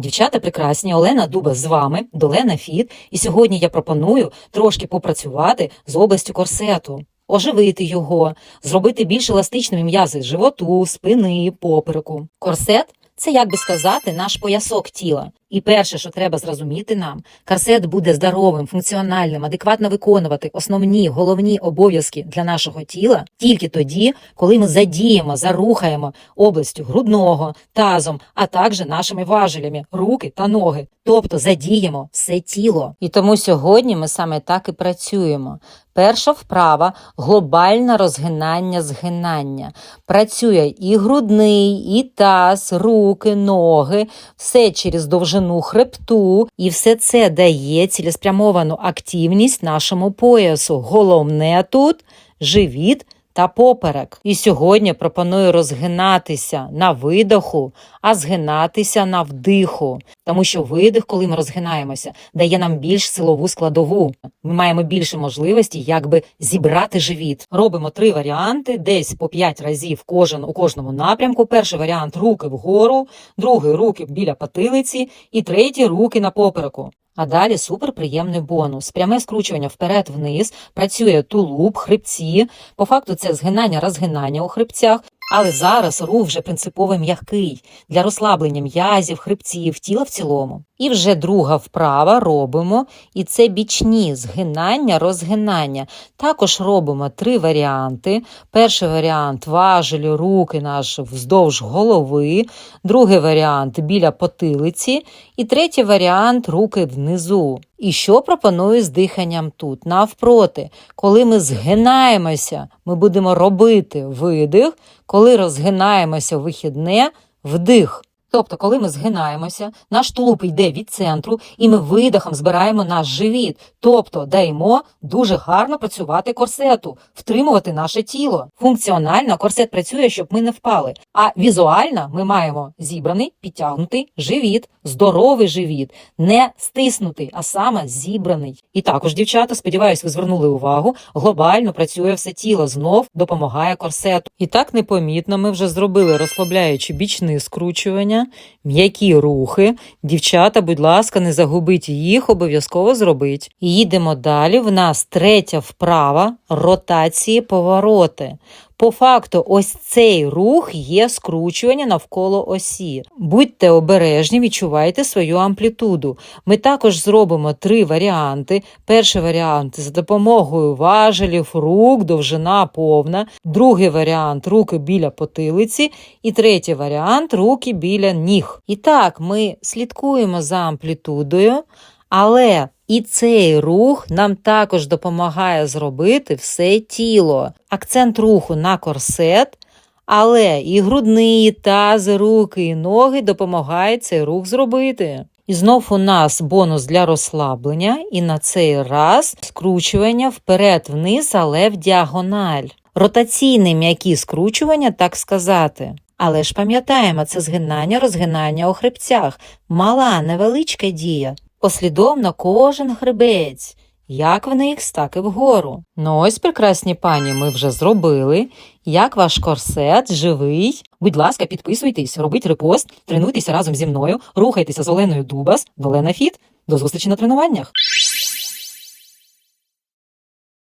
Дівчата прекрасні, Олена Дуба з вами, Долена Фіт, і сьогодні я пропоную трошки попрацювати з областю корсету, оживити його, зробити більш еластичними м'язи животу, спини, попереку. Корсет це, як би сказати, наш поясок тіла. І перше, що треба зрозуміти нам, корсет буде здоровим, функціональним, адекватно виконувати основні головні обов'язки для нашого тіла тільки тоді, коли ми задіємо, зарухаємо областю грудного, тазом, а також нашими важелями руки та ноги. Тобто задіємо все тіло. І тому сьогодні ми саме так і працюємо. Перша вправа глобальне розгинання згинання. Працює і грудний, і таз, руки, ноги, все через довжину хребту, і все це дає цілеспрямовану активність нашому поясу. Головне тут живіт та поперек. І сьогодні пропоную розгинатися на видоху, а згинатися на вдиху. Тому що видих, коли ми розгинаємося, дає нам більш силову складову. Ми маємо більше можливості, якби зібрати живіт. Робимо три варіанти, десь по п'ять разів кожен у кожному напрямку. Перший варіант руки вгору, другий руки біля потилиці, і третій руки на попереку. А далі суперприємний бонус. Пряме скручування вперед-вниз, працює тулуб, хребці. По факту це згинання, розгинання у хребцях. Але зараз рух вже принципово м'який для розслаблення м'язів, хребців, тіла в цілому. І вже друга вправа робимо, і це бічні згинання, розгинання. Також робимо три варіанти. Перший варіант важелі руки наші вздовж голови, другий варіант біля потилиці, і третій варіант руки внизу. І що пропоную з диханням тут? Навпроти, коли ми згинаємося, ми будемо робити видих, коли розгинаємося вихідне, вдих. Тобто, коли ми згинаємося, наш тулуб йде від центру, і ми видихом збираємо наш живіт. Тобто даємо дуже гарно працювати корсету, втримувати наше тіло. Функціонально корсет працює, щоб ми не впали. А візуально ми маємо зібраний, підтягнутий живіт, здоровий живіт, не стиснутий, а саме зібраний. І також, дівчата, сподіваюсь, ви звернули увагу, глобально працює все тіло, знов допомагає корсету. І так непомітно ми вже зробили розслабляючі бічні скручування, м'які рухи. Дівчата, будь ласка, не загубіть їх, обов'язково зробіть. І їдемо далі. В нас третя вправа ротації повороти. По факту, ось цей рух є скручування навколо осі. Будьте обережні, відчувайте свою амплітуду. Ми також зробимо три варіанти. Перший варіант за допомогою важелів, рук, довжина повна. Другий варіант руки біля потилиці. І третій варіант руки біля ніг. І так, ми слідкуємо за амплітудою, але і цей рух нам також допомагає зробити все тіло. Акцент руху на корсет, але і грудний, і тази, руки, і ноги допомагають цей рух зробити. І знов у нас бонус для розслаблення, і на цей раз скручування вперед-вниз, але в діагональ. Ротаційне м'які скручування, так сказати. Але ж пам'ятаємо, це згинання, розгинання у хребцях. Мала, невеличка дія. Послідовно кожен хребець, як вниз, так і вгору. Ну ось, прекрасні пані, ми вже зробили. Як ваш корсет живий? Будь ласка, підписуйтесь, робіть репост, тренуйтеся разом зі мною, рухайтеся з Оленою Дубас, Долена Фіт. До зустрічі на тренуваннях.